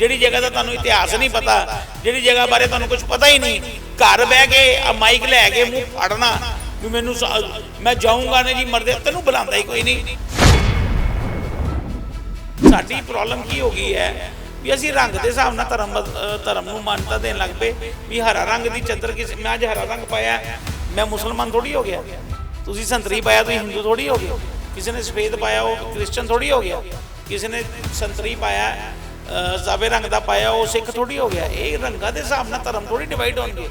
ਜਿਹੜੀ ਜਗ੍ਹਾ ਦਾ ਤੁਹਾਨੂੰ ਇਤਿਹਾਸ ਨਹੀਂ ਪਤਾ, ਜਿਹੜੀ ਜਗ੍ਹਾ ਬਾਰੇ ਤੁਹਾਨੂੰ ਕੁਝ ਪਤਾ ਹੀ ਨਹੀਂ, ਘਰ ਬਹਿ ਕੇ ਆ ਮਾਈਕ ਲੈ ਕੇ ਮੂੰਹ ਫੜਨਾ, ਵੀ ਮੈਨੂੰ ਮੈਂ ਜਾਊਂਗਾ ਨੇ ਜੀ, ਮਰਦੇ ਤੈਨੂੰ ਬੁਲਾਉਂਦਾ ਹੀ ਕੋਈ ਨਹੀਂ। ਸਾਡੀ ਪ੍ਰੋਬਲਮ ਕੀ ਹੋ ਗਈ ਹੈ? ਵੀ ਅਸੀਂ ਰੰਗ ਦੇ ਹਿਸਾਬ ਨਾਲ ਧਰਮ ਧਰਮ ਨੂੰ ਮਾਨਤਾ ਦੇਣ ਲੱਗ ਪਏ, ਵੀ ਹਰਾ ਰੰਗ ਦੀ ਚੱਦਰ ਕਿਸ, ਮੈਂ ਅੱਜ ਹਰਾ ਰੰਗ ਪਾਇਆ, ਮੈਂ ਮੁਸਲਮਾਨ ਥੋੜੀ ਹੋ ਗਿਆ। ਤੁਸੀਂ ਸੰਤਰੀ ਪਾਇਆ, ਤੁਸੀਂ ਹਿੰਦੂ ਥੋੜੀ ਹੋ ਗਏ। ਕਿਸੇ ਨੇ ਸਫੇਦ ਪਾਇਆ, ਉਹ ਕ੍ਰਿਸਚਨ ਥੋੜੀ ਹੋ ਗਿਆ। ਕਿਸੇ ਨੇ ਸੰਤਰੀ ਪਾਇਆ ਅ, ਰੰਗ ਦਾ ਪਾਇਆ ਉਹ ਸਿੱਖ ਥੋੜੀ ਹੋ ਗਿਆ। ਇਹ ਰੰਗਾਂ ਦੇ ਹਿਸਾਬ ਨਾਲ ਧਰਮ ਥੋੜੀ ਡਿਵਾਈਡ ਹੋਣਗੇ।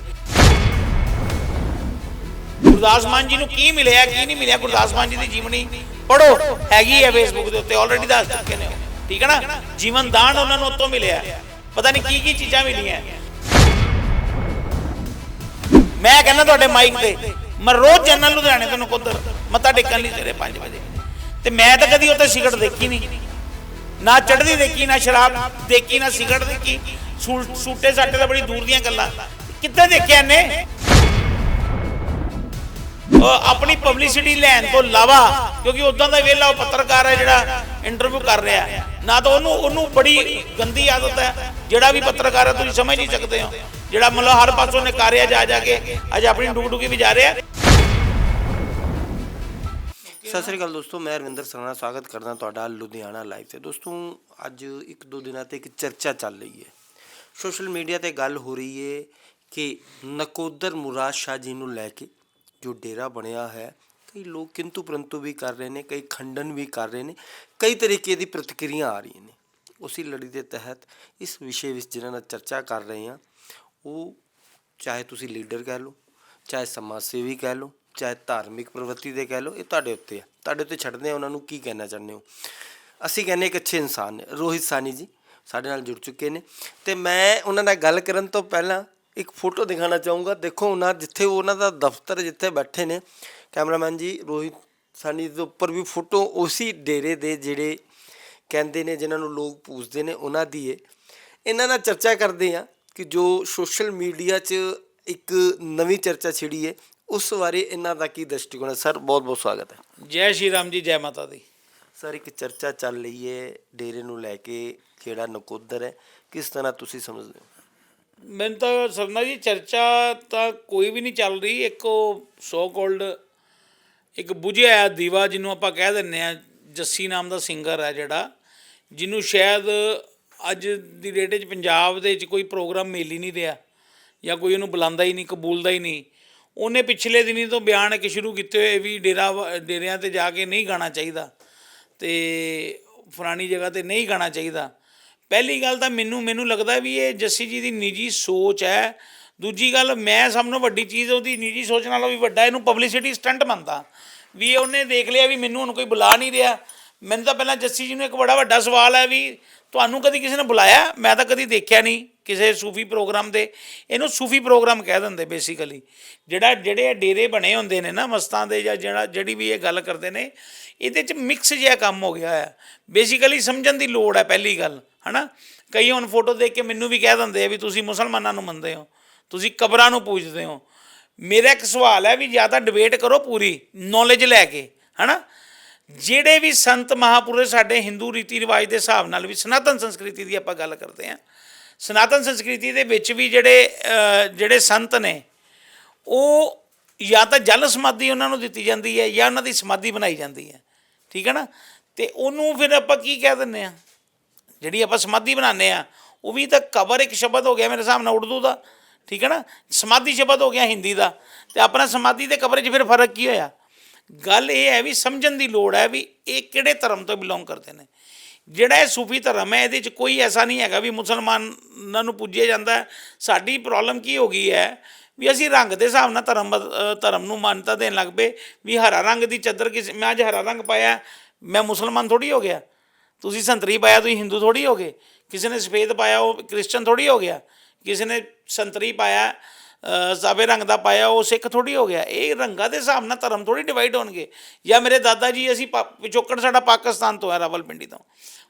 ਗੁਰਦਾਸ ਮਾਨ ਜੀ ਨੂੰ ਕੀ ਮਿਲਿਆ ਕੀ ਨਹੀਂ ਮਿਲਿਆ ਗੁਰਦਾਸ ਮਾਨ ਜੀ ਦੀ ਜੀਵਨੀ? ਪੜੋ ਹੈਗੀ ਹੈ ਫੇਸਬੁੱਕ ਦੇ ਉੱਤੇ ਆਲਰੇਡੀ ਦੱਸ ਚੁੱਕੇ ਨੇ ਠੀਕ ਹੈ ਨਾ? ਜੀਵਨ ਦਾਨ ਉਹਨਾਂ ਨੂੰ ਉੱਤੋਂ ਮਿਲਿਆ। ਪਤਾ ਨਹੀਂ ਕੀ ਕੀ ਚੀਜ਼ਾਂ ਮਿਲੀਆਂ। ਮੈਂ ਕਹਿੰਦਾ ਤੁਹਾਡੇ ਮਾਈਕ ਤੇ ਮੈਂ ਰੋਜ਼ ਜਨਰਲ ਲੁਧਿਆਣੇ ਤੋਂ ਨਕੋਦਰ ਮੱਥਾ ਟੇਕਣ ਲਈ ਤੇਰੇ 5 ਵਜੇ। ਤੇ ਮੈਂ ਤਾਂ ਕਦੀ ਉੱਥੇ ਸਿਗਰਟ ਦੇਖੀ ਨਹੀਂ। ਨਾ ਚੜਦੀ ਦੇਖੀ, ਨਾ ਸ਼ਰਾਬ ਦੇਖੀ, ਨਾ ਸਿਗਰਟ ਦੇਖੀ। ਸੂਟੇ ਸਾਟੇ ਤਾਂ ਬੜੀ ਦੂਰ ਦੀਆਂ ਗੱਲਾਂ। ਕਿੱਥੇ ਦੇਖਿਆ ਨੇ ਆਪਣੀ ਪਬਲਿਸਿਟੀ ਲੈਣ ਤੋਂ ਇਲਾਵਾ, ਕਿਉਂਕਿ ਉਦਾਂ ਦਾ ਵੇਲਾ ਉਹ ਪੱਤਰਕਾਰ ਹੈ ਜਿਹੜਾ ਇੰਟਰਵਿਊ ਕਰ ਰਿਹਾ। ਨਾ ਤਾਂ ਉਹਨੂੰ ਉਹਨੂੰ ਬੜੀ ਗੰਦੀ ਆਦਤ ਹੈ, ਜਿਹੜਾ ਵੀ ਪੱਤਰਕਾਰ ਹੈ, ਤੁਸੀਂ ਸਮਝ ਨਹੀਂ ਸਕਦੇ ਹੋ। ਜਿਹੜਾ ਮਤਲਬ ਹਰ ਪਾਸੋਂ ਨਕਾਰਿਆ ਜਾ ਜਾ ਕੇ ਅੱਜ ਆਪਣੀ ਡੁਗ ਡੁਗੀ ਵੀ ਜਾ ਰਿਹਾ। ਸਤਿ ਸ੍ਰੀ ਅਕਾਲ ਦੋਸਤੋ, ਮੈਂ ਰਵਿੰਦਰ ਸਰਨਾ, ਸਵਾਗਤ ਕਰਦਾ ਤੁਹਾਡਾ ਲੁਧਿਆਣਾ ਲਾਈਵ ਤੇ। ਦੋਸਤੋ, ਅੱਜ ਇੱਕ ਦੋ ਦਿਨਾਂ ਤੇ ਇੱਕ ਚਰਚਾ ਚੱਲ ਰਹੀ ਹੈ। ਸੋਸ਼ਲ ਮੀਡੀਆ ਤੇ ਗੱਲ ਹੋ ਰਹੀ ਹੈ ਕਿ ਨਕੋਦਰ ਮੁਰਾਦ ਸ਼ਾਹ ਜੀ ਨੂੰ ਲੈ ਕੇ ਜੋ ਡੇਰਾ ਬਣਿਆ ਹੈ, ਕਈ ਲੋਕ ਕਿੰਤੂ ਪਰੰਤੂ ਵੀ ਕਰ ਰਹੇ ਨੇ, ਕਈ ਖੰਡਨ ਵੀ ਕਰ ਰਹੇ ਨੇ, ਕਈ ਤਰੀਕੇ ਦੀ ਪ੍ਰਤੀਕਿਰਿਆ ਆ ਰਹੀਆਂ ਨੇ। ਉਸੇ ਲੜੀ ਦੇ ਤਹਿਤ ਇਸ ਵਿਸ਼ੇ ਵਿੱਚ ਜਿਹਨਾਂ ਨਾਲ ਚਰਚਾ ਕਰ ਰਹੇ ਹਾਂ, ਉਹ ਚਾਹੇ ਤੁਸੀਂ ਲੀਡਰ ਕਹਿ ਲਓ, ਚਾਹੇ ਸਮਾਜ ਸੇਵੀ ਕਹਿ ਲਓ ਚਾਹੇ ਧਾਰਮਿਕ ਪ੍ਰਵೃತ್ತಿ ਦੇ ਕਹਿ ਲਓ, ਇਹ ਤੁਹਾਡੇ ਉੱਤੇ ਆ। ਤੁਹਾਡੇ ਉੱਤੇ ਛੱਡਦੇ ਆ, ਉਹਨਾਂ ਨੂੰ ਕੀ ਕਹਿਣਾ ਚਾਹੁੰਦੇ ਹੋ? ਅਸੀਂ ਕਹਿੰਦੇ ਇੱਕ ਅੱਛੇ ਇਨਸਾਨ ਨੇ, ਰੋਹਿਤ ਸਾਨੀ ਜੀ ਸਾਡੇ ਨਾਲ ਜੁੜ ਚੁੱਕੇ ਨੇ। ਤੇ ਮੈਂ ਉਹਨਾਂ ਨਾਲ ਗੱਲ ਕਰਨ ਤੋਂ ਪਹਿਲਾਂ ਇੱਕ ਫੋਟੋ ਦਿਖਾਣਾ ਚਾਹੂੰਗਾ। ਦੇਖੋ ਉਹਨਾਂ, ਜਿੱਥੇ ਉਹਨਾਂ ਦਾ ਦਫ਼ਤਰ ਜਿੱਥੇ ਬੈਠੇ ਨੇ, ਕੈਮਰਾਮੈਨ ਜੀ ਰੋਹਿਤ ਸਾਨੀ ਦੇ ਉੱਪਰ ਵੀ ਫੋਟੋ ਉਸੇ ਡੇਰੇ ਦੇ ਜਿਹੜੇ ਕਹਿੰਦੇ ਨੇ, ਜਿਨ੍ਹਾਂ ਨੂੰ ਲੋਕ ਪੂਜਦੇ ਨੇ, ਉਹਨਾਂ ਦੀ ਏ। ਇਹਨਾਂ ਨਾਲ ਚਰਚਾ ਕਰਦੇ ਆ ਕਿ ਜੋ ਸੋਸ਼ਲ ਮੀਡੀਆ 'ਚ ਇੱਕ ਨਵੀਂ ਚਰਚਾ ਛਿੜੀ ਏ ਉਸ ਬਾਰੇ ਇਹਨਾਂ ਦਾ ਕੀ ਦ੍ਰਿਸ਼ਟੀਕੋਣ ਹੈ? ਸਰ ਬਹੁਤ ਬਹੁਤ ਸਵਾਗਤ ਹੈ। ਜੈ ਸ਼੍ਰੀ ਰਾਮ ਜੀ ਜੈ ਮਾਤਾ ਦੀ। ਸਰ ਇੱਕ ਚਰਚਾ ਚੱਲ ਰਹੀ ਏ ਡੇਰੇ ਨੂੰ ਲੈ ਕੇ ਜਿਹੜਾ ਨਕੋਦਰ ਹੈ। ਕਿਸ ਤਰ੍ਹਾਂ ਤੁਸੀਂ ਸਮਝਦੇ ਹੋ? ਮੈਨੂੰ ਤਾਂ ਸਮਝਣਾ ਜੀ ਚਰਚਾ ਤਾਂ ਕੋਈ ਵੀ ਨਹੀਂ ਚੱਲ ਰਹੀ। ਇੱਕ ਉਹ ਸੋ ਕਾਲਡ ਇੱਕ ਬੁਝਿਆ ਹੋਇਆ ਦੀਵਾ ਜਿਹਨੂੰ ਆਪਾਂ ਕਹਿ ਦਿੰਨੇ ਆ ਜੱਸੀ ਨਾਮ ਦਾ ਸਿੰਗਰ ਹੈ ਜਿਹੜਾ ਜਿਹਨੂੰ ਸ਼ਾਇਦ ਅੱਜ ਦੀ ਡੇਟ ਵਿੱਚ ਪੰਜਾਬ ਦੇ ਵਿੱਚ ਕੋਈ ਪ੍ਰੋਗਰਾਮ ਮਿਲ ਹੀ ਨਹੀਂ ਰਿਹਾ ਜਾਂ ਕੋਈ ਉਹਨੂੰ ਬੁਲਾਉਂਦਾ ਹੀ ਨਹੀਂ ਕਬੂਲਦਾ ਹੀ ਨਹੀਂ। ਉਹਨੇ ਪਿਛਲੇ ਦਿਨੀ ਤੋਂ ਬਿਆਨ ਇੱਕ ਸ਼ੁਰੂ ਕੀਤੇ ਹੋਏ ਵੀ ਡੇਰਾ ਵਾ- ਡੇਰਿਆਂ ਤੇ ਜਾ ਕੇ ਨਹੀਂ ਗਾਣਾ ਚਾਹੀਦਾ ਤੇ ਫਲਾਣੀ ਜਗ੍ਹਾ ਤੇ ਨਹੀਂ ਗਾਣਾ ਚਾਹੀਦਾ। ਪਹਿਲੀ ਗੱਲ ਤਾਂ ਮੈਨੂੰ ਮੈਨੂੰ ਲੱਗਦਾ ਵੀ ਇਹ ਜੱਸੀ ਜੀ ਦੀ ਨਿੱਜੀ ਸੋਚ ਹੈ। ਦੂਜੀ ਗੱਲ, ਮੈਂ ਸਭ ਨੂੰ ਵੱਡੀ ਚੀਜ਼ ਉਹਦੀ ਨਿੱਜੀ ਸੋਚ ਨਾਲੋਂ ਵੀ ਵੱਡਾ, ਇਹਨੂੰ ਪਬਲਿਸਿਟੀ ਸਟੰਟ ਮੰਨਦਾ। ਵੀ ਉਹਨੇ ਦੇਖ ਲਿਆ ਵੀ ਮੈਨੂੰ ਹੁਣ ਕੋਈ ਬੁਲਾ ਨਹੀਂ ਰਿਹਾ। ਮੈਨੂੰ ਤਾਂ ਪਹਿਲਾਂ ਜੱਸੀ ਜੀ ਨੂੰ ਇੱਕ ਬੜਾ ਵੱਡਾ ਸਵਾਲ ਹੈ ਵੀ ਤੁਹਾਨੂੰ ਕਦੀ ਕਿਸੇ ਨੇ ਬੁਲਾਇਆ? ਮੈਂ ਤਾਂ ਕਦੀ ਦੇਖਿਆ ਨਹੀਂ ਕਿਸੇ ਸੂਫੀ ਪ੍ਰੋਗਰਾਮ ਦੇ। ਇਹਨੂੰ ਸੂਫੀ ਪ੍ਰੋਗਰਾਮ ਕਹਿ ਦਿੰਦੇ ਬੇਸਿਕਲੀ ਜਿਹੜਾ ਜਿਹੜੇ ਡੇਰੇ ਬਣੇ ਹੁੰਦੇ ਨੇ ਨਾ ਮਸਤਾਂ ਦੇ ਜਾਂ ਜਿਹੜਾ ਜਿਹੜੀ ਵੀ ਇਹ ਗੱਲ ਕਰਦੇ ਨੇ, ਇਹਦੇ ਚ ਮਿਕਸ ਜਿਹਾ ਕੰਮ ਹੋ ਗਿਆ ਹੈ ਬੇਸਿਕਲੀ ਸਮਝਣ ਦੀ ਲੋੜ ਹੈ ਪਹਿਲੀ ਗੱਲ, ਹਨਾ? ਕਈ ਹੁਣ ਫੋਟੋ ਦੇਖ ਕੇ ਮੈਨੂੰ ਵੀ ਕਹਿ ਦਿੰਦੇ ਆ ਵੀ ਤੁਸੀਂ ਮੁਸਲਮਾਨਾਂ ਨੂੰ ਮੰਨਦੇ ਹੋ। ਤੁਸੀਂ ਕਬਰਾਂ ਨੂੰ ਪੂਜਦੇ ਹੋ। ਮੇਰਾ ਇੱਕ ਸਵਾਲ ਹੈ ਵੀ ਜਾਂ ਤਾਂ ਡਿਬੇਟ ਕਰੋ ਪੂਰੀ ਨੌਲੇਜ ਲੈ ਕੇ, ਹਨਾ? ਜਿਹੜੇ ਵੀ ਸੰਤ ਮਹਾਪੁਰਸ਼ ਸਾਡੇ ਹਿੰਦੂ ਰੀਤੀ ਰਿਵਾਜ ਦੇ ਹਿਸਾਬ ਨਾਲ ਵੀ ਸਨਾਤਨ ਸੰਸਕ੍ਰਿਤੀ ਦੀ ਆਪਾਂ ਗੱਲ ਕਰਦੇ ਹਾਂ, ਸਨਾਤਨ ਸੰਸਕ੍ਰਿਤੀ ਦੇ ਵਿੱਚ ਵੀ ਜਿਹੜੇ ਜਿਹੜੇ ਸੰਤ ਨੇ, ਉਹ ਜਾਂ ਤਾਂ ਜਲ ਸਮਾਧੀ ਉਹਨਾਂ ਨੂੰ ਦਿੱਤੀ ਜਾਂਦੀ ਹੈ ਜਾਂ ਉਹਨਾਂ ਦੀ ਸਮਾਧੀ ਬਣਾਈ ਜਾਂਦੀ ਹੈ, ਠੀਕ ਹੈ ਨਾ? ਤੇ ਉਹਨੂੰ ਫਿਰ ਆਪਾਂ ਕੀ ਕਹਿ ਦਿੰਦੇ ਆ ਜਿਹੜੀ ਆਪਾਂ ਸਮਾਧੀ ਬਣਾਉਂਦੇ ਆ ਉਹ ਵੀ ਤਾਂ ਕਬਰ ਇੱਕ ਸ਼ਬਦ ਹੋ ਗਿਆ ਮੇਰੇ ਹਿਸਾਬ ਨਾਲ ਉਰਦੂ ਦਾ, ਠੀਕ ਹੈ ਨਾ? ਸਮਾਧੀ ਸ਼ਬਦ ਹੋ ਗਿਆ ਹਿੰਦੀ ਦਾ, ਤੇ ਆਪਣਾ ਸਮਾਧੀ ਤੇ ਕਬਰ 'ਚ ਫਿਰ ਫ਼ਰਕ ਕੀ ਹੋਇਆ? ਗੱਲ ਇਹ ਹੈ ਵੀ ਸਮਝਣ ਦੀ ਲੋੜ ਹੈ ਵੀ ਇਹ ਕਿਹੜੇ ਧਰਮ ਤੋਂ ਬਿਲੋਂਗ ਕਰਦੇ ਨੇ। ਜਿਹੜਾ ਇਹ ਸੂਫੀ ਧਰਮ ਹੈ, ਇਹਦੇ 'ਚ ਕੋਈ ਐਸਾ ਨਹੀਂ ਹੈਗਾ ਵੀ ਮੁਸਲਮਾਨਾਂ ਨੂੰ ਪੁੱਜਿਆ ਜਾਂਦਾ ਸਾਡੀ ਪ੍ਰੋਬਲਮ ਕੀ ਹੋ ਗਈ ਹੈ ਵੀ ਅਸੀਂ ਰੰਗ ਦੇ ਹਿਸਾਬ ਨਾਲ ਧਰਮ ਧਰਮ ਨੂੰ ਮਾਨਤਾ ਦੇਣ ਲੱਗ ਪਏ ਵੀ ਹਰਾ ਰੰਗ ਦੀ ਚਾਦਰ ਕਿਸ, ਮੈਂ ਅੱਜ ਹਰਾ ਰੰਗ ਪਾਇਆ, ਮੈਂ ਮੁਸਲਮਾਨ ਥੋੜੀ ਹੋ ਗਿਆ। ਤੁਸੀਂ ਸੰਤਰੀ ਪਾਇਆ, ਤੁਸੀਂ ਹਿੰਦੂ ਥੋੜੀ ਹੋ ਗਏ। ਕਿਸੇ ਨੇ ਸਫੇਦ ਪਾਇਆ, ਉਹ ਕ੍ਰਿਸਚਨ ਥੋੜੀ ਹੋ ਗਿਆ। ਕਿਸੇ ਨੇ ਸੰਤਰੀ ਪਾਇਆ ਸਾਵੇ ਰੰਗ ਦਾ ਪਾਇਆ ਉਹ ਸਿੱਖ ਥੋੜੀ ਹੋ ਗਿਆ। ਇਹ ਰੰਗਾਂ ਦੇ ਹਿਸਾਬ ਨਾਲ ਧਰਮ ਥੋੜੀ ਡਿਵਾਈਡ ਹੋਣਗੇ। ਜਾਂ ਮੇਰੇ ਦਾਦਾ ਜੀ ਅਸੀਂ ਪਿਛੋਕੜ ਸਾਡਾ ਪਾਕਿਸਤਾਨ ਤੋਂ ਹੈ ਰਾਵਲਪਿੰਡੀ ਤੋਂ।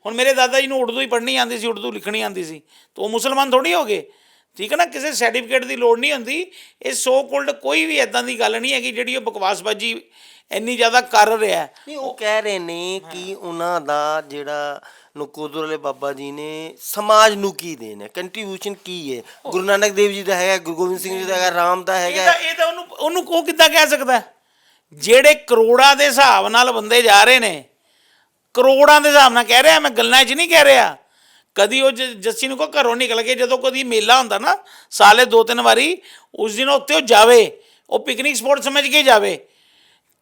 ਹੁਣ ਮੇਰੇ ਦਾਦਾ ਜੀ ਨੂੰ ਉਰਦੂ ਹੀ ਪੜ੍ਹਨੀ ਆਉਂਦੀ ਸੀ ਉਰਦੂ ਲਿਖਣੀ ਆਉਂਦੀ ਸੀ। ਤਾਂ ਉਹ ਮੁਸਲਮਾਨ ਥੋੜੀ ਹੋ ਗਏ। ਠੀਕ ਹੈ ਨਾ? ਕਿਸੇ ਸਰਟੀਫਿਕੇਟ ਦੀ ਲੋੜ ਨਹੀਂ ਹੁੰਦੀ। ਇਹ ਸੋ ਕੋਲਡ ਕੋਈ ਵੀ ਐਦਾਂ ਦੀ ਗੱਲ ਨਹੀਂ ਹੈਗੀ ਜਿਹੜੀ ਉਹ ਬਕਵਾਸਬਾਜੀ ਇੰਨੀ ਜ਼ਿਆਦਾ ਕਰ ਰਿਹਾ ਨਹੀਂ ਉਹ ਕਹਿ ਰਹੇ ਨੇ ਕਿ ਉਹਨਾਂ ਦਾ ਜਿਹੜਾ ਨਕੋਦਰ ਵਾਲੇ ਬਾਬਾ ਜੀ ਨੇ ਸਮਾਜ ਨੂੰ ਕੀ ਦੇਣਾ ਹੈ? ਕੰਟਰੀਬਿਊਸ਼ਨ ਕੀ ਹੈ? ਗੁਰੂ ਨਾਨਕ ਦੇਵ ਜੀ ਦਾ ਹੈਗਾ, ਗੁਰੂ ਗੋਬਿੰਦ ਸਿੰਘ ਜੀ ਦਾ ਹੈਗਾ, ਰਾਮ ਦਾ ਹੈਗਾ। ਇਹ ਤਾਂ ਉਹਨੂੰ ਉਹਨੂੰ ਉਹ ਕਿੱਦਾਂ ਕਹਿ ਸਕਦਾ ਜਿਹੜੇ ਕਰੋੜਾਂ ਦੇ ਹਿਸਾਬ ਨਾਲ ਬੰਦੇ ਜਾ ਰਹੇ ਨੇ, ਕਰੋੜਾਂ ਦੇ ਹਿਸਾਬ ਨਾਲ ਕਹਿ ਰਿਹਾ, ਮੈਂ ਗੱਲਾਂ 'ਚ ਨਹੀਂ ਕਹਿ ਰਿਹਾ। ਕਦੀ ਉਹ ਜ- ਜੱਸੀ ਨੂੰ ਕੋ ਘਰੋਂ ਨਿਕਲ ਕੇ ਜਦੋਂ ਕਦੀ ਮੇਲਾ ਹੁੰਦਾ ਨਾ, ਸਾਲੇ ਦੋ ਤਿੰਨ ਵਾਰੀ, ਉਸ ਦਿਨ ਉੱਥੇ ਉਹ ਜਾਵੇ, ਉਹ ਪਿਕਨਿਕ ਸਪੌਟ ਸਮਝ ਕੇ ਜਾਵੇ।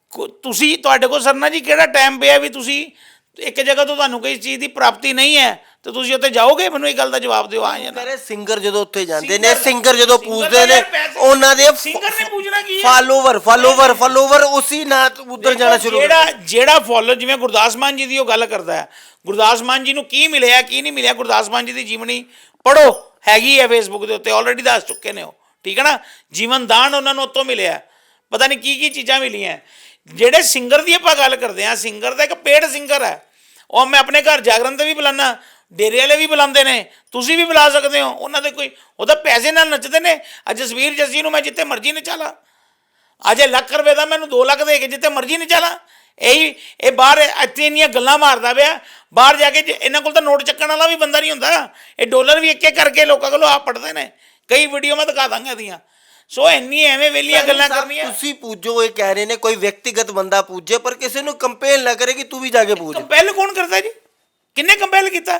ਕੋ- ਤੁਸੀਂ ਤੁਹਾਡੇ ਕੋਲ ਸਰਨਾ ਜੀ ਕਿਹੜਾ ਟਾਈਮ ਪਿਆ ਵੀ ਤੁਸੀਂ ਇੱਕ ਜਗ੍ਹਾ ਤੋਂ ਤੁਹਾਨੂੰ ਕੋਈ ਚੀਜ਼ ਦੀ ਪ੍ਰਾਪਤੀ ਨਹੀਂ ਹੈ ਤੇ ਤੁਸੀਂ ਉੱਥੇ ਜਾਓਗੇ? ਮੈਨੂੰ ਇਹ ਗੱਲ ਦਾ ਜਵਾਬ ਦਿਓ ਹਾਂ ਜਾਂ ਨਾ ਕਰੇ ਸਿੰਗਰ ਜਦੋਂ ਉੱਥੇ ਜਾਂਦੇ ਨੇ ਸਿੰਗਰ- ਜਦੋਂ ਪੂਜਦੇ ਨੇ ਉਹਨਾਂ ਦੇ ਸਿੰਗਰ ਨੇ ਪੂਜਣਾ ਕੀ ਹੈ? ਫਾਲੋਵਰ ਫਾਲੋਵਰ ਫਾਲੋਵਰ ਉਸੇ ਨਾਲ ਉਧਰ ਜਾਣਾ ਸ਼ੁਰੂ ਜਿਹੜਾ ਜਿਹੜਾ ਫੋਲੋ ਜਿਵੇਂ ਗੁਰਦਾਸ ਮਾਨ ਜੀ ਦੀ ਉਹ ਗੱਲ ਕਰਦਾ ਹੈ। ਗੁਰਦਾਸ ਮਾਨ ਜੀ ਨੂੰ ਕੀ ਮਿਲਿਆ ਕੀ ਨਹੀਂ ਮਿਲਿਆ? ਗੁਰਦਾਸ ਮਾਨ ਜੀ ਦੀ ਜੀਵਨੀ ਪੜੋ ਹੈਗੀ ਹੈ ਫੇਸਬੁੱਕ ਦੇ ਉੱਤੇ ਆਲਰੇਡੀ ਦੱਸ ਚੁੱਕੇ ਨੇ ਉਹ। ਠੀਕ ਹੈ ਨਾ? ਜੀਵਨ ਦਾਨ ਉਹਨਾਂ ਨੂੰ ਉੱਤੋਂ ਮਿਲਿਆ। ਪਤਾ ਨਹੀਂ ਕੀ ਕੀ ਚੀਜ਼ਾਂ ਮਿਲੀਆਂ। ਜਿਹੜੇ ਸਿੰਗਰ ਦੀ ਆਪਾਂ ਗੱਲ ਕਰਦੇ ਹਾਂ ਸਿੰਗਰ ਦਾ ਇੱਕ ਪੇਡ ਸਿੰਗਰ ਹੈ। ਉਹ ਮੈਂ ਆਪਣੇ ਘਰ ਜਾਗਰਣ ਤੇ ਵੀ ਬੁਲਾਣਾ ਡੇਰੇ ਵਾਲੇ ਵੀ ਬੁਲਾਉਂਦੇ ਨੇ, ਤੁਸੀਂ ਵੀ ਬੁਲਾ ਸਕਦੇ ਹੋ। ਉਹਨਾਂ ਦੇ ਕੋਈ ਉਹ ਤਾਂ ਪੈਸੇ ਨਾਲ ਨੱਚਦੇ ਨੇ। ਅੱਜ ਜਸਵੀਰ ਜੱਸੀ ਨੂੰ ਮੈਂ ਜਿੱਥੇ ਮਰਜ਼ੀ ਨਚਾਲਾ। ਅੱਜ ਇਹ ਲੱਖ ਰੁਪਏ ਦਾ ਮੈਨੂੰ 2 ਲੱਖ ਦੇ ਕੇ ਜਿੱਥੇ ਮਰਜ਼ੀ ਨਹੀਂ ਇਹੀ, ਇਹ ਬਾਹਰ ਇੱਥੇ ਇੰਨੀਆਂ ਗੱਲਾਂ ਮਾਰਦਾ ਪਿਆ। ਬਾਹਰ ਜਾ ਕੇ ਜੇ- ਇਹਨਾਂ ਕੋਲ ਤਾਂ ਨੋਟ ਚੱਕਣ ਵਾਲਾ ਵੀ ਬੰਦਾ ਨਹੀਂ ਹੁੰਦਾ। ਇਹ ਡਾਲਰ ਵੀ ਇੱਕ ਇੱਕ ਕਰਕੇ ਲੋਕਾਂ ਕੋਲੋਂ ਆਪ ਪੜਦੇ ਨੇ। ਕਈ ਵੀਡੀਓ ਮੈਂ ਦਿਖਾ ਦਾਂਗਾ ਇਹਦੀਆਂ। ਸੋ ਇੰਨੀ ਐਵੇਂ ਵੇਲੀਆਂ ਗੱਲਾਂ ਕਰਨੀਆਂ। ਤੁਸੀਂ ਪੂਜੋ ਇਹ ਕਹਿ ਰਹੇ ਨੇ ਕੋਈ ਵਿਅਕਤੀਗਤ ਬੰਦਾ ਪੂਜੇ ਪਰ ਕਿਸੇ ਨੂੰ ਕੰਪੇਲ ਨਾ ਕਰੇ ਕਿ ਤੂੰ ਵੀ ਜਾ ਕੇ ਪੂਜ। ਕੰਪੈਲ ਕੌਣ ਕਰਦਾ ਜੀ? ਕਿੰਨੇ ਕੰਪੈਲ ਕੀਤਾ?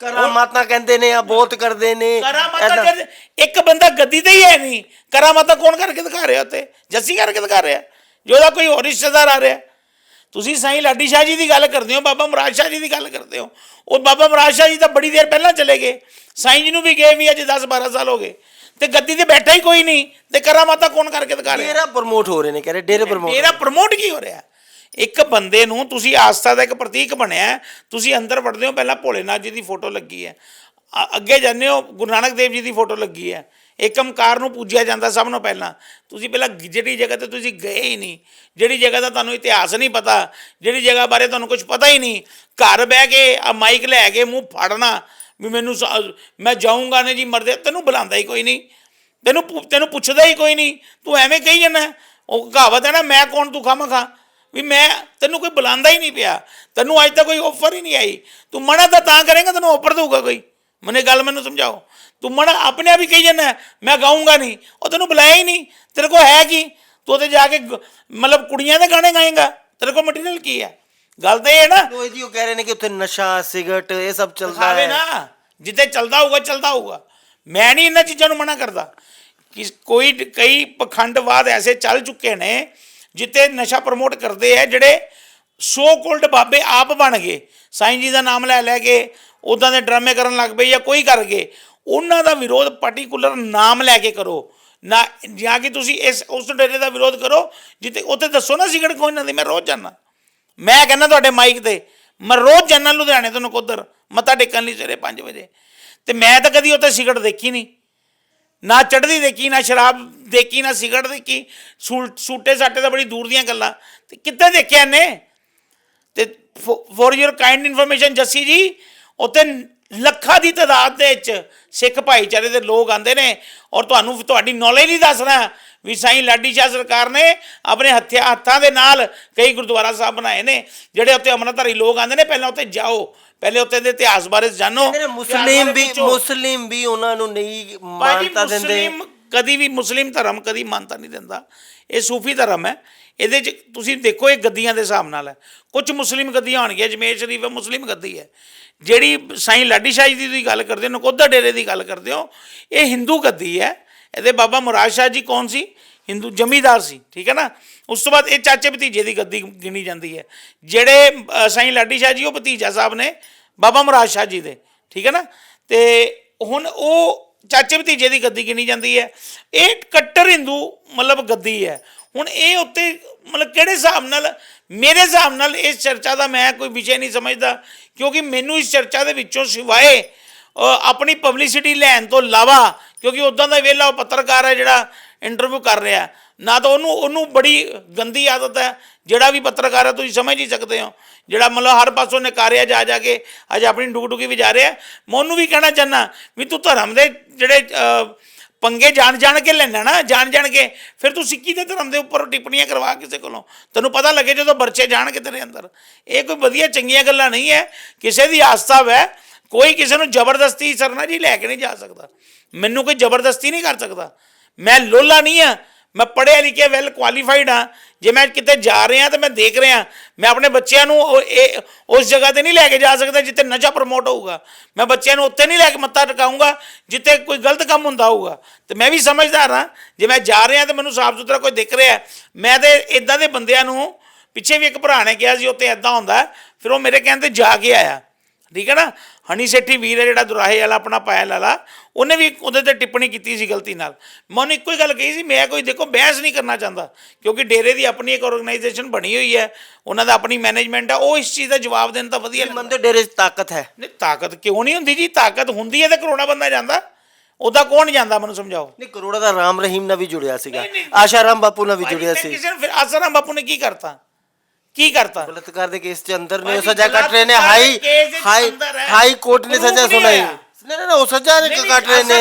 ਕਰਾਮਾਤਾਂ ਕਹਿੰਦੇ ਨੇ ਆ ਬਹੁਤ ਕਰਦੇ ਨੇ। ਕਰਾਮਾਤਾ ਇੱਕ ਬੰਦਾ ਗੱਦੀ ਤੇ ਹੀ ਹੈ ਨਹੀਂ। ਕਰਾਮਾਤਾ ਕੌਣ ਕਰਕੇ ਦਿਖਾ ਰਿਹਾ ਉੱਤੇ ਜੱਸੀ ਕਰਕੇ ਦਿਖਾ ਰਿਹਾ। ਜਿਹਦਾ ਕੋਈ ਹੋਰ ਰਿਸ਼ਤੇਦਾਰ ਆ ਰਿਹਾ। ਤੁਸੀਂ ਸਾਈਂ ਲਾਡੀ ਸ਼ਾਹ ਜੀ ਦੀ ਗੱਲ ਕਰਦੇ ਹੋ ਬਾਬਾ ਮੁਰਾਦ ਸ਼ਾਹ ਜੀ ਦੀ ਗੱਲ ਕਰਦੇ ਹੋ। ਉਹ ਬਾਬਾ ਮੁਰਾਦ ਸ਼ਾਹ ਜੀ ਤਾਂ ਬੜੀ ਦੇਰ ਪਹਿਲਾਂ ਚਲੇ ਗਏ। ਸਾਈਂ ਜੀ ਨੂੰ ਵੀ ਗਏ ਵੀ ਅੱਜ 10 12 ਸਾਲ ਹੋ ਗਏ। ਤੇ ਗੱਦੀ ਤੇ ਬੈਠਾ ਹੀ ਕੋਈ ਨਹੀਂ। ਤੇ ਕਰਾਮਾਤਾ ਕੌਣ ਕਰਕੇ ਦਿਖਾ ਰਿਹਾ? ਡੇਰਾ ਪ੍ਰਮੋਟ ਹੋ ਰਹੇ ਨੇ ਕਹ ਰਹੇ ਡੇਰੇ ਪ੍ਰਮੋਟ ਮੇਰਾ ਪ੍ਰਮੋਟ ਕੀ ਹੋ ਰਿਹਾ? ਇੱਕ ਬੰਦੇ ਨੂੰ ਤੁਸੀਂ ਆਸਥਾ ਦਾ ਇੱਕ ਪ੍ਰਤੀਕ ਬਣਿਆ ਹੈ, ਤੁਸੀਂ ਅੰਦਰ ਵੜਦੇ ਹੋ ਪਹਿਲਾਂ ਭੋਲੇਨਾਥ ਜੀ ਦੀ ਫੋਟੋ ਲੱਗੀ ਹੈ। ਅ- ਅੱਗੇ ਜਾਂਦੇ ਹੋ ਗੁਰੂ ਨਾਨਕ ਦੇਵ ਜੀ ਦੀ ਫੋਟੋ ਲੱਗੀ ਹੈ। ਏਕਮਕਾਰ ਨੂੰ ਪੂਜਿਆ ਜਾਂਦਾ ਸਭ ਨੂੰ ਪਹਿਲਾਂ। ਤੁਸੀਂ ਪਹਿਲਾਂ ਗ- ਜਿਹੜੀ ਜਗ੍ਹਾ ਤੇ ਤੁਸੀਂ ਗਏ ਹੀ ਨਹੀਂ ਜਿਹੜੀ ਜਗ੍ਹਾ ਦਾ ਤੁਹਾਨੂੰ ਇਤਿਹਾਸ ਨਹੀਂ ਪਤਾ ਜਿਹੜੀ ਜਗ੍ਹਾ ਬਾਰੇ ਤੁਹਾਨੂੰ ਕੁਝ ਪਤਾ ਹੀ ਨਹੀਂ ਘਰ ਬਹਿ ਕੇ ਆ ਮਾਈਕ ਲੈ ਕੇ ਮੂੰਹ ਫੜਨਾ ਵੀ ਮੈਨੂੰ ਮੈਂ ਜਾਊਂਗਾ ਨੇ ਜੀ, ਮਰਦੇ ਤੈਨੂੰ ਬੁਲਾਉਂਦਾ ਹੀ ਕੋਈ ਨਹੀਂ। ਤੈਨੂੰ ਪੁ- ਤੈਨੂੰ ਪੁੱਛਦਾ ਹੀ ਕੋਈ ਨਹੀਂ। ਤੂੰ ਐਵੇਂ ਕਹੀ ਜਾਂਦਾ ਉਹ ਕਹਾਵਤ ਹੈ ਨਾ, ਮੈਂ ਕੌਣ, ਤੂੰ ਖਾਮ ਖਾ ਵੀ ਮੈਂ ਤੈਨੂੰ ਕੋਈ ਬੁਲਾਉਂਦਾ ਹੀ ਨਹੀਂ ਪਿਆ। ਤੈਨੂੰ ਅੱਜ ਤੱਕ ਕੋਈ ਆਫਰ ਹੀ ਨਹੀਂ ਆਈ। ਤੂੰ ਮਨਾ ਤਾਂ ਤਾਂ ਕਰੇਗਾ, ਤੈਨੂੰ ਆਫਰ ਦਊਗਾ ਕੋਈ। ਮਨੇ ਗੱਲ ਮੈਨੂੰ ਸਮਝਾਓ। ਤੂੰ ਮਨਾ, ਆਪਣੇ ਆਪ ਹੀ ਕਹੀ ਜਾਂਦਾ ਮੈਂ ਗਾਉਂਗਾ ਨਹੀਂ। ਉਹ ਤੈਨੂੰ ਬੁਲਾਇਆ ਹੀ ਨਹੀਂ। ਤੇਰੇ ਕੋਲ ਹੈ ਕੀ? ਤੂੰ ਉਹਦੇ ਜਾ ਕੇ ਮਤਲਬ ਕੁੜੀਆਂ ਦੇ ਗਾਣੇ ਗਾਏਗਾ। ਤੇਰੇ ਕੋਲ ਮਟੀਰੀਅਲ ਕੀ ਹੈ? ਗੱਲ ਤਾਂ ਇਹ ਹੈ ਨਾ। ਉਹ ਇਹਦੀ ਉਹ ਕਹਿ ਰਹੇ ਨੇ ਕਿ ਉੱਥੇ ਨਸ਼ਾ ਸਿਗਰਟ ਇਹ ਸਭ ਚੱਲਦਾ ਹੈ। ਨਾ ਜਿੱਥੇ ਚੱਲਦਾ ਹੋਊਗਾ ਚੱਲਦਾ ਹੋਊਗਾ। ਮੈਂ ਨਹੀਂ ਇਹਨਾਂ ਚੀਜ਼ਾਂ ਨੂੰ ਮਨਾ ਕਰਦਾ। ਕਿ ਕੋਈ ਕਈ ਪਖੰਡਵਾਦ ਐਸੇ ਚੱਲ ਚੁੱਕੇ ਨੇ ਜਿੱਥੇ ਨਸ਼ਾ ਪ੍ਰਮੋਟ ਕਰਦੇ ਆ ਜਿਹੜੇ ਸੋ ਕੋਲਡ ਬਾਬੇ ਆਪ ਬਣ ਗਏ। ਸਾਈਂ ਜੀ ਦਾ ਨਾਮ ਲੈ ਲੈ ਕੇ ਉਦਾਂ ਦੇ ਡਰਾਮੇ ਕਰਨ ਲੱਗ ਪਏ ਜਾਂ ਕੋਈ ਕਰ ਗਏ। ਉਹਨਾਂ ਦਾ ਵਿਰੋਧ ਪਾਰਟਿਕੂਲਰ ਨਾਮ ਲੈ ਕੇ ਕਰੋ। ਨਾ ਜਾਂ ਕਿ ਤੁਸੀਂ ਇਸ ਉਸ ਡੇਰੇ ਦਾ ਵਿਰੋਧ ਕਰੋ ਜਿੱਥੇ ਉੱਥੇ ਦੱਸੋ ਨਾ ਸਿਗਰਟ ਕੋਈ ਨਾ ਦੀ ਮੈਂ ਰੋਜ਼ ਜਾਂਦਾ। ਮੈਂ ਕਹਿੰਦਾ ਤੁਹਾਡੇ ਮਾਈਕ ਤੇ, ਮੈਂ ਰੋਜ਼ ਜਾਂਦਾ ਲੁਧਿਆਣੇ ਤੋਂ ਨਕੋਦਰ, ਮੱਥਾ ਟੇਕਣ ਲਈ ਸਵੇਰੇ 5 ਵਜੇ। ਤੇ ਮੈਂ ਤਾਂ ਕਦੀ ਉੱਥੇ ਸਿਗਰਟ ਦੇਖੀ ਨਹੀਂ। ਨਾ ਚੜ੍ਹਦੀ ਦੇਖੀ, ਨਾ ਸ਼ਰਾਬ ਦੇਖੀ, ਨਾ ਸਿਗਰਟ ਦੇਖੀ। ਸੂ- ਸੂਟੇ ਸਾਟੇ ਤਾਂ ਬੜੀ ਦੂਰ ਦੀਆਂ ਗੱਲਾਂ। ਤੇ ਕਿੱਥੇ ਦੇਖਿਆ ਨੇ ਤੇ for your kind information Jassi ji, ਉੱਥੇ ਲੱਖਾਂ ਦੀ ਤਾਦਾਦ ਦੇ ਵਿੱਚ ਸਿੱਖ ਭਾਈਚਾਰੇ ਦੇ ਲੋਕ ਆਂਦੇ ਨੇ। ਔਰ ਤੁਹਾਨੂੰ, ਤੁਹਾਡੀ ਨੌਲੇਜ ਨਹੀਂ ਦੱਸਣਾ ਵੀ ਸਾਈਂ ਲਾਡੀ ਸ਼ਾਹ ਸਰਕਾਰ ਨੇ ਆਪਣੇ ਹੱਥਿਆ ਹੱਥਾਂ ਦੇ ਨਾਲ ਕਈ ਗੁਰਦੁਆਰਾ ਸਾਹਿਬ ਬਣਾਏ ਨੇ ਜਿਹੜੇ ਉੱਤੇ ਅੰਮ੍ਰਿਤਧਾਰੀ ਲੋਕ ਆਂਦੇ ਨੇ ਪਹਿਲਾਂ ਉੱਥੇ ਜਾਓ ਪਹਿਲੇ ਉੱਥੇ ਦੇ ਇਤਿਹਾਸ ਬਾਰੇ ਜਾਣੋ ਮੁਸਲਿਮ ਵੀ। ਮੁਸਲਿਮ ਵੀ ਉਹਨਾਂ ਨੂੰ ਨਹੀਂ ਮਾਨਤਾ ਦਿੰਦੇ। ਮੁਸਲਿਮ ਕਦੀ ਵੀ ਮੁਸਲਿਮ ਧਰਮ ਕਦੀ ਮਾਨਤਾ ਨਹੀਂ ਦਿੰਦਾ। ਇਹ ਸੂਫੀ ਧਰਮ ਹੈ। ਇਹਦੇ 'ਚ ਤੁਸੀਂ ਦੇਖੋ ਇਹ ਗੱਦੀਆਂ ਦੇ ਹਿਸਾਬ ਨਾਲ ਹੈ। ਕੁਝ ਮੁਸਲਿਮ ਗੱਦੀਆਂ ਹੋਣਗੀਆਂ ਜਮੇਰ ਸ਼ਰੀਫ ਹੈ ਮੁਸਲਿਮ ਗੱਦੀ ਹੈ। ਜਿਹੜੀ ਸਾਈਂ ਲਾਡੀ ਸ਼ਾਹ ਜੀ ਦੀ ਤੁਸੀਂ ਗੱਲ ਕਰਦੇ ਹੋ ਨਕੋਦਰ ਡੇਰੇ ਦੀ ਗੱਲ ਕਰਦੇ ਹੋ ਇਹ ਹਿੰਦੂ ਗੱਦੀ ਹੈ। ਇਹਦੇ ਬਾਬਾ ਮੁਰਾਦ ਸ਼ਾਹ ਜੀ ਕੌਣ ਸੀ? ਹਿੰਦੂ ਜ਼ਮੀਂਦਾਰ ਸੀ ਠੀਕ ਹੈ ਨਾ? ਉਸ ਤੋਂ ਬਾਅਦ ਇਹ ਚਾਚੇ ਭਤੀਜੇ ਦੀ ਗੱਦੀ ਗਿਣੀ ਜਾਂਦੀ ਹੈ। ਜਿਹੜੇ ਅ, ਸਾਈਂ ਲਾਡੀ ਸ਼ਾਹ ਜੀ ਉਹ ਭਤੀਜਾ ਸਾਹਿਬ ਨੇ ਬਾਬਾ ਮੁਰਾਦ ਸ਼ਾਹ ਜੀ ਦੇ ਠੀਕ ਹੈ ਨਾ? ਤੇ ਹੁਣ ਉਹ ਚਾਚੇ ਭਤੀਜੇ ਦੀ ਗੱਦੀ ਗਿਣੀ ਜਾਂਦੀ ਹੈ। ਇਹ ਕੱਟਰ ਹਿੰਦੂ ਮਤਲਬ ਗੱਦੀ ਹੈ। ਹੁਣ ਇਹ ਉੱਤੇ ਮਤਲਬ ਕਿਹੜੇ ਹਿਸਾਬ ਨਾਲ ਮੇਰੇ ਹਿਸਾਬ ਨਾਲ ਇਸ ਚਰਚਾ ਦਾ ਮੈਂ ਕੋਈ ਵਿਸ਼ੇ ਨਹੀਂ ਸਮਝਦਾ ਕਿਉਂਕਿ ਮੈਨੂੰ ਇਸ ਚਰਚਾ ਦੇ ਵਿੱਚੋਂ ਸਿਵਾਏ ਆਪਣੀ ਪਬਲਿਸਿਟੀ ਲੈਣ ਤੋਂ ਇਲਾਵਾ, ਕਿਉਂਕਿ ਉਦਾਂ ਦਾ ਵੇਲਾ ਉਹ ਪੱਤਰਕਾਰ ਹੈ ਜਿਹੜਾ ਇੰਟਰਵਿਊ ਕਰ ਰਿਹਾ। ਨਾ ਤਾਂ ਉਹਨੂੰ ਉਹਨੂੰ ਬੜੀ ਗੰਦੀ ਆਦਤ ਹੈ। ਜਿਹੜਾ ਵੀ ਪੱਤਰਕਾਰ ਹੈ, ਤੁਸੀਂ ਸਮਝ ਹੀ ਸਕਦੇ ਹੋ। ਜਿਹੜਾ ਮਤਲਬ ਹਰ ਪਾਸੋਂ ਨਕਾਰਿਆ ਜਾ ਜਾ ਕੇ ਅੱਜ ਆਪਣੀ ਡੁਗ ਡੁਗੀ ਵੀ ਜਾ ਰਿਹਾ। ਮੈਂ ਉਹਨੂੰ ਵੀ ਕਹਿਣਾ ਚਾਹੁੰਦਾ ਵੀ ਤੂੰ ਧਰਮ ਦੇ ਜਿਹੜੇ ਪੰਗੇ ਜਾਣ ਜਾਣ ਕੇ ਲੈਣਾ ਨਾ ਜਾਣ ਜਾਣ ਕੇ, ਫਿਰ ਤੂੰ ਸਿੱਖੀ ਦੇ ਧਰਮ ਦੇ ਉੱਪਰ ਟਿੱਪਣੀਆਂ ਕਰਵਾ ਕਿਸੇ ਕੋਲੋਂ। ਤੈਨੂੰ ਪਤਾ ਲੱਗੇ ਜਦੋਂ ਬਰਛੇ ਜਾਣਗੇ ਤੇਰੇ ਅੰਦਰ। ਇਹ ਕੋਈ ਵਧੀਆ ਚੰਗੀਆਂ ਗੱਲਾਂ ਨਹੀਂ ਹੈ। ਕਿਸੇ ਦੀ ਆਸਥਾ ਹੈ ਕੋਈ ਕਿਸੇ ਨੂੰ ਜ਼ਬਰਦਸਤੀ ਸਰਨਾ ਜੀ ਲੈ ਕੇ ਨਹੀਂ ਜਾ ਸਕਦਾ। ਮੈਨੂੰ ਕੋਈ ਜ਼ਬਰਦਸਤੀ ਨਹੀਂ ਕਰ ਸਕਦਾ। ਮੈਂ ਲੋਲਾ ਨਹੀਂ ਆ। ਮੈਂ ਪੜ੍ਹਿਆ ਲਿਖਿਆ ਵੈਲ ਕੁਆਲੀਫਾਈਡ ਆ। ਜੇ ਮੈਂ ਕਿਤੇ ਜਾ ਰਿਹਾ ਤਾਂ ਮੈਂ ਦੇਖ ਰਿਹਾ। ਮੈਂ ਆਪਣੇ ਬੱਚਿਆਂ ਨੂੰ ਉਹ- ਇਹ ਉਸ ਜਗ੍ਹਾ ਤੇ ਨਹੀਂ ਲੈ ਕੇ ਜਾ ਸਕਦਾ ਜਿੱਥੇ ਨਸ਼ਾ ਪ੍ਰਮੋਟ ਹੋਊਗਾ। ਮੈਂ ਬੱਚਿਆਂ ਨੂੰ ਉੱਥੇ ਨਹੀਂ ਲੈ ਕੇ ਮੱਥਾ ਟਿਕਾਊਂਗਾ, ਜਿੱਥੇ ਕੋਈ ਗਲਤ ਕੰਮ ਹੁੰਦਾ ਹੋਊਗਾ। ਤੇ ਮੈਂ ਵੀ ਸਮਝਦਾਰ ਹਾਂ ਜੇ ਮੈਂ ਜਾ ਰਿਹਾ ਤਾਂ ਮੈਨੂੰ ਸਾਫ਼ ਸੁਥਰਾ ਕੋਈ ਦਿਖ ਰਿਹਾ। ਮੈਂ ਤੇ ਇਦਾਂ ਦੇ ਬੰਦਿਆਂ ਨੂੰ ਪਿੱਛੇ ਵੀ ਇੱਕ ਭਰਾ ਨੇ ਕਿਹਾ ਸੀ, ਉੱਥੇ ਐਦਾਂ ਹੁੰਦਾ। ਫਿਰ ਉਹ ਮੇਰੇ ਕਹਿਣ ਤੇ ਜਾ ਕੇ ਆਇਆ। ਠੀਕ ਹੈ ਨਾ? ਹਨੀ ਸੇਠੀ ਵੀਰ ਹੈ ਜਿਹੜਾ ਦੁਰਾਹੇ ਵਾਲਾ ਆਪਣਾ ਪਾਇਲ ਵਾਲਾ ਉਹਨੇ ਵੀ ਉਹਦੇ ਤੇ ਟਿੱਪਣੀ ਕੀਤੀ ਸੀ ਗਲਤੀ ਨਾਲ। ਮੈਂ ਉਹਨੂੰ ਇੱਕੋ ਹੀ ਗੱਲ ਕਹੀ ਸੀ ਮੈਂ ਕੋਈ ਦੇਖੋ ਬਹਿਸ ਨਹੀਂ ਕਰਨਾ ਚਾਹੁੰਦਾ ਕਿਉਂਕਿ ਡੇਰੇ ਦੀ ਆਪਣੀ ਇੱਕ ਆਰਗੇਨਾਈਜੇਸ਼ਨ ਬਣੀ ਹੋਈ ਹੈ ਉਹਨਾਂ ਦਾ ਆਪਣੀ ਮੈਨੇਜਮੈਂਟ ਹੈ ਉਹ ਇਸ ਚੀਜ਼ ਦਾ ਜਵਾਬ ਦੇਣ ਤਾਂ ਵਧੀਆ ਲੱਗਦਾ। ਮੰਦੇ ਡੇਰੇ 'ਚ ਤਾਕਤ ਹੈ। ਨਹੀਂ ਤਾਕਤ ਕਿਉਂ ਨਹੀਂ ਹੁੰਦੀ ਜੀ? ਤਾਕਤ ਹੁੰਦੀ ਹੈ ਤੇ ਕਰੋਨਾ ਬੰਦਾ ਜਾਂਦਾ। ਉਹਦਾ ਕੌਣ ਜਾਂਦਾ ਮੈਨੂੰ ਸਮਝਾਓ? ਨਹੀਂ ਕਰੋੜਾ ਦਾ ਰਾਮ ਰਹੀਮ ਨਾਲ ਵੀ ਜੁੜਿਆ ਸੀਗਾ। ਆਸ਼ਾ ਰਾਮ ਬਾਪੂ ਨਾਲ ਵੀ ਜੁੜਿਆ ਸੀ। ਕਿਸੇ ਨੂੰ ਫਿਰ ਆਸਰਾਮ ਬਾਪੂ ਨੇ ਕੀ ਕਰਤਾ? ਕੀ ਕਰਤਾ? ਬਲਤਕਾਰ ਦੇ ਕੇਸ 'ਚ ਅੰਦਰ ਨੇ ਸਜ਼ਾ ਕੱਟ ਰਹੇ ਨੇ ਹਾਈ ਹਾਈ। ਹਾਈ ਕੋਰਟ ਨੇ ਸਜ਼ਾ ਸੁਣਾਈ। ਨਹੀਂ ਨਹੀਂ ਉਹ ਸਜ਼ਾ ਨਹੀਂ, ਕੱਟ ਰਹੇ ਨੇ।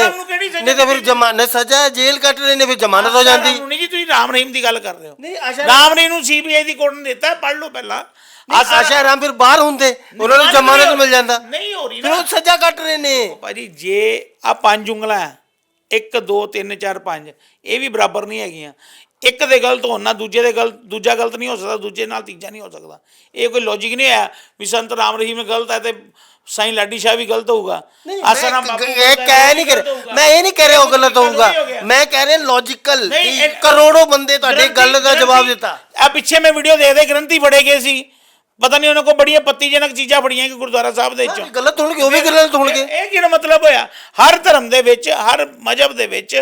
ਨਹੀਂ ਤਾਂ ਫਿਰ? ਜ਼ਮਾਨਤ ਸਜ਼ਾ ਹੈ, ਜੇਲ੍ਹ ਕੱਟ ਰਹੇ ਨੇ ਫਿਰ ਜ਼ਮਾਨਤ ਹੋ ਜਾਂਦੀ। ਨਹੀਂ ਜੀ ਤੁਸੀਂ ਰਾਮ ਰਹੀਮ ਦੀ ਗੱਲ ਕਰ ਰਹੇ ਹੋ। ਨਹੀਂ ਰਾਮ ਰਹੀਮ ਨੂੰ ਸੀਬੀਆਈ ਦੀ ਕੋਰਟ ਨੇ ਦਿੱਤਾ ਪੜ੍ਹ ਲਓ ਪਹਿਲਾਂ। ਆਸ਼ਾ ਰਾਮ ਫਿਰ ਬਾਹਰ ਹੁੰਦੇ ਉਹਨਾਂ ਨੂੰ ਜ਼ਮਾਨਤ ਮਿਲ ਜਾਂਦਾ। ਨਹੀਂ ਹੋ ਰਹੀ ਫਿਰ ਨਾ। ਉਹ ਸਜ਼ਾ ਕੱਟ ਰਹੇ ਨੇ। ਭਾਜੀ ਜੇ ਆ ਪੰਜ ਉਂਗਲਾਂ ਹੈ, ਇੱਕ ਦੋ ਤਿੰਨ ਚਾਰ ਪੰਜ ਇਹ ਵੀ ਬਰਾਬਰ ਨਹੀਂ ਹੈਗੀਆਂ। ਇੱਕ ਦੇ ਗਲਤ ਹੋਣਾ ਦੂਜੇ ਦੇ ਗਲਤ ਦੂਜਾ ਗਲਤ ਨਹੀਂ ਹੋ ਸਕਦਾ ਦੂਜੇ ਨਾਲ ਤੀਜਾ ਨਹੀਂ ਹੋ ਸਕਦਾ। ਇਹ ਕੋਈ ਲੌਜੀਕ ਨਹੀਂ ਹੈ ਵੀ ਸੰਤ ਰਾਮ ਰਹੀਮ ਗਲਤ ਹੈ ਤੇ ਸਾਈਂ ਲਾਡੀ ਸ਼ਾਹ ਵੀ ਗਲਤ ਹੋਊਗਾ। ਬਾਪੂ ਇਹ ਕਹਿ ਨਹੀਂ ਕਰ। ਮੈਂ ਇਹ ਨਹੀਂ ਕਹਿ ਰਿਹਾ ਉਹ ਗਲਤ ਹੋਊਗਾ? ਮੈਂ ਕਹਿ ਰਿਹਾ ਲੌਜੀਕਲ ਕਰੋੜੋਂ ਬੰਦੇ ਤੁਹਾਡੇ ਗੱਲ ਦਾ ਜਵਾਬ ਦਿੱਤਾ। ਆ ਪਿੱਛੇ ਮੈਂ ਵੀਡੀਓ ਦੇਖਦੇ ਗ੍ਰੰਥੀ ਫੜੇ ਗਏ ਸੀ। ਪਤਾ ਨਹੀਂ ਉਹਨਾਂ ਕੋਲ ਬੜੀਆਂ ਪੱਤੀਜਨਕ ਚੀਜ਼ਾਂ ਫੜੀਆਂ ਕਿ ਗੁਰਦੁਆਰਾ ਸਾਹਿਬ ਦੇ ਵਿੱਚੋਂ। ਗਲਤ ਹੋਣਗੇ ਉਹ ਵੀ ਗਲਤ ਹੋਣਗੇ ਇਹ ਇਹ ਕਿਹੜਾ ਮਤਲਬ ਹੋਇਆ? ਹਰ ਧਰਮ ਦੇ ਵਿੱਚ ਹਰ ਮਜਹਬ ਦੇ ਵਿੱਚ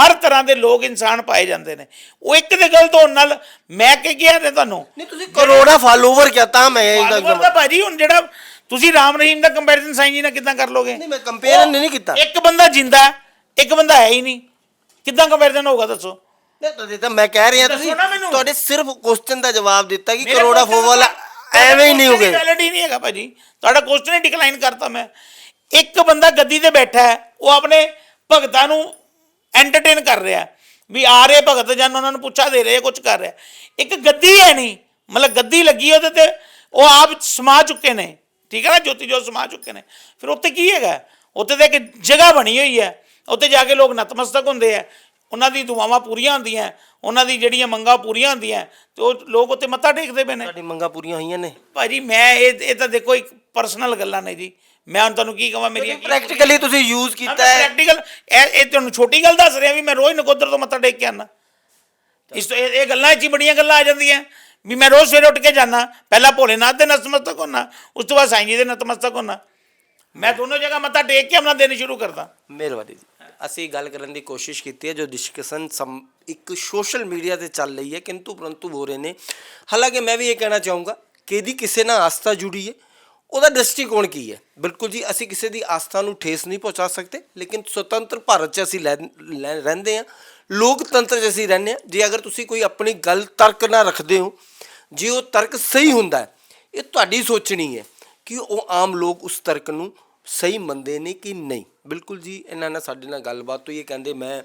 ਹਰ ਤਰ੍ਹਾਂ ਦੇ ਲੋਕ ਇਨਸਾਨ ਪਾਏ ਜਾਂਦੇ ਨੇ। ਉਹ ਇੱਕ ਦੇ ਗਲਤ ਹੋਣ ਨਾਲ ਮੈਂ ਕੀ ਕਿਹਾ ਨੇ ਤੁਹਾਨੂੰ? ਨਹੀਂ ਤੁਸੀਂ ਕਰੋੜਾ ਫਾਲੋਵਰ ਕਿਆ ਤਾਂ ਮੈਂ ਇਹਦਾ ਫਾਲੋਵਰ ਇੱਕਦਮ ਦਾ ਭਾਜੀ ਹੁਣ ਜਿਹੜਾ ਤੁਸੀਂ ਰਾਮ ਰਹੀਮ ਦਾ ਕੰਪੈਰੀਜ਼ਨ ਸਾਈਂ ਜੀ ਨਾਲ ਕਿੱਦਾਂ ਕਰ ਲੋਗੇ? ਨਹੀਂ ਮੈਂ ਕੰਪੇਅਰ ਨਹੀਂ ਕੀਤਾ। ਇੱਕ ਬੰਦਾ ਜਿੰਦਾ ਇੱਕ ਬੰਦਾ ਹੈ ਹੀ ਨਹੀਂ। ਕਿੱਦਾਂ ਕੰਪੈਰੀਜ਼ਨ ਹੋਊਗਾ ਦੱਸੋ? ਤਾਂ- ਤਾਂ ਮੈਂ ਕਹਿ ਰਿਹਾ ਤੁਸੀਂ। ਤੁਹਾਡੇ ਸਿਰਫ ਕੁਐਸਚਨ ਦਾ ਜਵਾਬ ਦਿੱਤਾ ਕਿ ਕਰੋੜਾ ਫੋਵਲ ਐਵੇਂ ਹੀ ਨਹੀਂ ਹੀ ਨਹੀਂ ਹੈਗਾ ਭਾਜੀ। ਤੁਹਾਡਾ ਕੁਐਸਚਨ ਹੀ ਡਿਕਲਾਈਨ ਕਰਤਾ ਮੈਂ। ਇੱਕ ਬੰਦਾ ਗੱਦੀ ਤੇ ਬੈਠਾ ਹੈ ਉਹ ਆਪਣੇ ਭਗਤਾਂ ਨੂੰ ਐਂਟਰਟੇਨ ਕਰ ਰਿਹਾ। ਵੀ ਆ ਰਹੇ ਭਗਤ ਜਨ ਉਹਨਾਂ ਨੂੰ ਪੁੱਛਾ ਦੇ ਰਹੇ ਕੁਝ ਕਰ ਰਿਹਾ ਇੱਕ ਗੱਦੀ ਹੈ ਨਹੀਂ ਮਤਲਬ ਗੱਦੀ ਲੱਗੀ ਉਹਦੇ ਤੇ ਉਹ ਆਪ ਸਮਾ ਚੁੱਕੇ ਨੇ। ਠੀਕ ਹੈ ਨਾ ਜੋਤੀ ਜੋਤ ਸਮਾ ਚੁੱਕੇ ਨੇ। ਫਿਰ ਉੱਥੇ ਕੀ ਹੈਗਾ? ਉੱਥੇ ਤੇ ਇੱਕ ਜਗ੍ਹਾ ਬਣੀ ਹੋਈ ਹੈ। ਉੱਥੇ ਜਾ ਕੇ ਲੋਕ ਨਤਮਸਤਕ ਹੁੰਦੇ ਆ ਉਹਨਾਂ ਦੀ ਦੁਆਵਾਂ ਪੂਰੀਆਂ ਹੁੰਦੀਆਂ ਉਹਨਾਂ ਦੀ ਜਿਹੜੀਆਂ ਮੰਗਾਂ ਪੂਰੀਆਂ ਹੁੰਦੀਆਂ ਤੇ ਉਹ ਲੋਕ ਉੱਥੇ ਮੱਥਾ ਟੇਕਦੇ ਪਏ ਨੇ। ਤੁਹਾਡੀ ਮੰਗਾਂ ਪੂਰੀਆਂ ਹੋਈਆਂ ਨੇ। ਭਾਜੀ ਮੈਂ ਇਹ ਇਹ ਤਾਂ ਦੇਖੋ ਇੱਕ ਪਰਸਨਲ ਗੱਲਾਂ ਨੇ ਜੀ। ਮੈਂ ਹੁਣ ਤੁਹਾਨੂੰ ਕੀ ਕਹਾਂ ਮੇਰੀਆਂ ਕੀ ਪ੍ਰੈਕਟੀਕਲੀ ਤੁਸੀਂ ਯੂਜ਼ ਕੀਤਾ ਹੈ। ਪ੍ਰੈਕਟੀਕਲ ਇਹ ਇਹ ਤੁਹਾਨੂੰ ਛੋਟੀ ਗੱਲ ਦੱਸ ਰਿਹਾ ਵੀ ਮੈਂ ਰੋਜ਼ ਨਕੋਦਰ ਤੋਂ ਮੱਥਾ ਟੇਕ ਕੇ ਆਣਾ ਇਸ ਤੋਂ ਇਹ ਗੱਲਾਂ 'ਚ ਹੀ ਬੜੀਆਂ ਗੱਲਾਂ ਆ ਜਾਂਦੀਆਂ। ਵੀ ਮੈਂ ਰੋਜ਼ ਸਵੇਰੇ ਉੱਠ ਕੇ ਜਾਣਾ ਪਹਿਲਾਂ ਭੋਲੇਨਾਥ ਦੇ ਨਤਮਸਤਕ ਹੋਣਾ ਉਸ ਤੋਂ ਬਾਅਦ ਸਾਈਂ ਜੀ ਦੇ ਨਤਮਸਤਕ ਹੋਣਾ ਮੈਂ ਦੋਨੋਂ ਜਗ੍ਹਾ ਮੱਥਾ ਟੇਕ ਕੇ ਆਪਣਾ ਦਿਨ ਸ਼ੁਰੂ ਕਰਦਾ। ਮਿਹਰਬਾਨੀ ਜੀ। ਅਸੀਂ ਗੱਲ ਕਰਨ ਦੀ ਕੋਸ਼ਿਸ਼ ਕੀਤੀ ਹੈ, ਜੋ ਡਿਸਕਸ਼ਨ ਸਮ ਇੱਕ ਸੋਸ਼ਲ ਮੀਡੀਆ ਤੇ ਚੱਲ ਰਹੀ ਹੈ, ਕਿੰਤੂ ਪਰੰਤੂ ਹੋ ਰਹੇ ਨੇ। ਹਾਲਾਂਕਿ ਮੈਂ ਵੀ ਇਹ ਕਹਿਣਾ ਚਾਹੂੰਗਾ ਕਿ ਇਹਦੀ ਕਿਸੇ ਨਾਲ ਆਸਥਾ ਜੁੜੀ ਹੈ, ਉਹਦਾ ਦ੍ਰਿਸ਼ਟੀਕੋਣ ਕੀ ਹੈ? ਬਿਲਕੁਲ ਜੀ, ਅਸੀਂ ਕਿਸੇ ਦੀ ਆਸਥਾ ਨੂੰ ਠੇਸ ਨਹੀਂ ਪਹੁੰਚਾ ਸਕਦੇ, ਲੇਕਿਨ ਸੁਤੰਤਰ ਭਾਰਤ 'ਚ ਅਸੀਂ ਲੈ- ਲੈ- ਰਹਿੰਦੇ ਹਾਂ, ਲੋਕਤੰਤਰ 'ਚ ਅਸੀਂ ਰਹਿੰਦੇ ਹਾਂ। ਜੇ ਅਗਰ ਤੁਸੀਂ ਕੋਈ ਆਪਣੀ ਗੱਲ ਤਰਕ ਨਾ ਰੱਖਦੇ ਹੋ, ਜੇ ਉਹ ਤਰਕ ਸਹੀ ਹੁੰਦਾ ਇਹ ਤੁਹਾਡੀ ਸੋਚਣੀ ਹੈ ਕਿ ਉਹ ਆਮ ਲੋਕ ਉਸ ਤਰਕ ਨੂੰ ਸਹੀ ਮੰਨਦੇ ਨੇ ਕਿ ਨਹੀਂ? ਬਿਲਕੁਲ ਜੀ, ਇਹਨਾਂ ਨਾਲ ਸਾਡੇ ਨਾਲ ਗੱਲਬਾਤ ਹੋਈ ਇਹ ਕਹਿੰਦੇ ਮੈਂ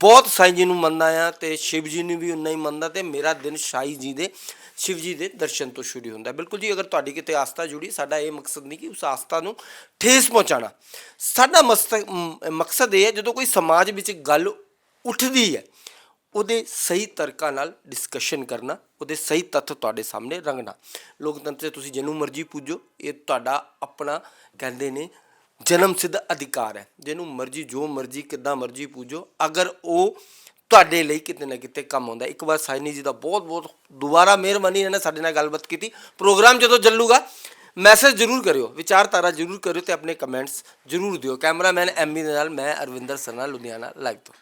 ਬਹੁਤ ਸਾਈਂ ਜੀ ਨੂੰ ਮੰਨਦਾ ਆ ਤੇ ਸ਼ਿਵ ਜੀ ਨੂੰ ਵੀ ਉਨਾ ਹੀ ਮੰਨਦਾ ਤੇ ਮੇਰਾ ਦਿਨ ਸਾਈ ਜੀ ਦੇ, ਸ਼ਿਵ ਜੀ ਦੇ ਦਰਸ਼ਨ ਤੋਂ ਸ਼ੁਰੂ ਹੁੰਦਾ ਬਿਲਕੁਲ ਜੀ, ਅਗਰ ਤੁਹਾਡੀ ਕਿਤੇ ਆਸਥਾ ਜੁੜੀ, ਸਾਡਾ ਇਹ ਮਕਸਦ ਨਹੀਂ ਕਿ ਉਸ ਆਸਥਾ ਨੂੰ ਠੇਸ ਪਹੁੰਚਾਣਾ ਸਾਡਾ ਮਸਤ- ਮਕਸਦ ਇਹ ਹੈ, ਜਦੋਂ ਕੋਈ ਸਮਾਜ ਵਿੱਚ ਗੱਲ ਉੱਠਦੀ ਹੈ ਉਹਦੇ ਸਹੀ ਤਰਕਾਂ ਨਾਲ ਡਿਸਕਸ਼ਨ ਕਰਨਾ, ਉਹਦੇ ਸਹੀ ਤੱਥ ਤੁਹਾਡੇ ਸਾਹਮਣੇ ਰੰਗਣਾ। ਲੋਕਤੰਤਰ 'ਚ ਤੁਸੀਂ ਜਿਹਨੂੰ ਮਰਜ਼ੀ ਪੂਜੋ, ਇਹ ਤੁਹਾਡਾ ਆਪਣਾ ਕਹਿੰਦੇ ਨੇ ਜਨਮ ਸਿੱਧ ਅਧਿਕਾਰ ਹੈ। ਜਿਹਨੂੰ ਮਰਜ਼ੀ, ਜੋ ਮਰਜ਼ੀ, ਕਿੱਦਾਂ ਮਰਜ਼ੀ ਪੂਜੋ, ਅਗਰ ਉਹ ਤੁਹਾਡੇ ਲਈ ਕਿਤੇ ਨਾ ਕਿਤੇ ਕੰਮ ਆਉਂਦਾ ਇੱਕ ਵਾਰ ਸਾਇਨੀ ਜੀ ਦਾ ਬਹੁਤ ਬਹੁਤ ਦੁਬਾਰਾ ਮਿਹਰਬਾਨੀ ਇਹਨਾਂ ਨੇ ਸਾਡੇ ਨਾਲ ਗੱਲਬਾਤ ਕੀਤੀ। ਪ੍ਰੋਗਰਾਮ ਜਦੋਂ ਚੱਲੂਗਾ ਮੈਸੇਜ ਜ਼ਰੂਰ ਕਰਿਓ, ਵਿਚਾਰਧਾਰਾ ਜ਼ਰੂਰ ਕਰਿਓ ਤੇ ਆਪਣੇ ਕਮੈਂਟਸ ਜ਼ਰੂਰ ਦਿਓ। ਕੈਮਰਾਮੈਨ ਐਮੀ ਦੇ ਨਾਲ ਮੈਂ ਅਰਵਿੰਦਰ ਸਰਨਾ, ਲੁਧਿਆਣਾ ਲਾਈਵ ਤੋਂ।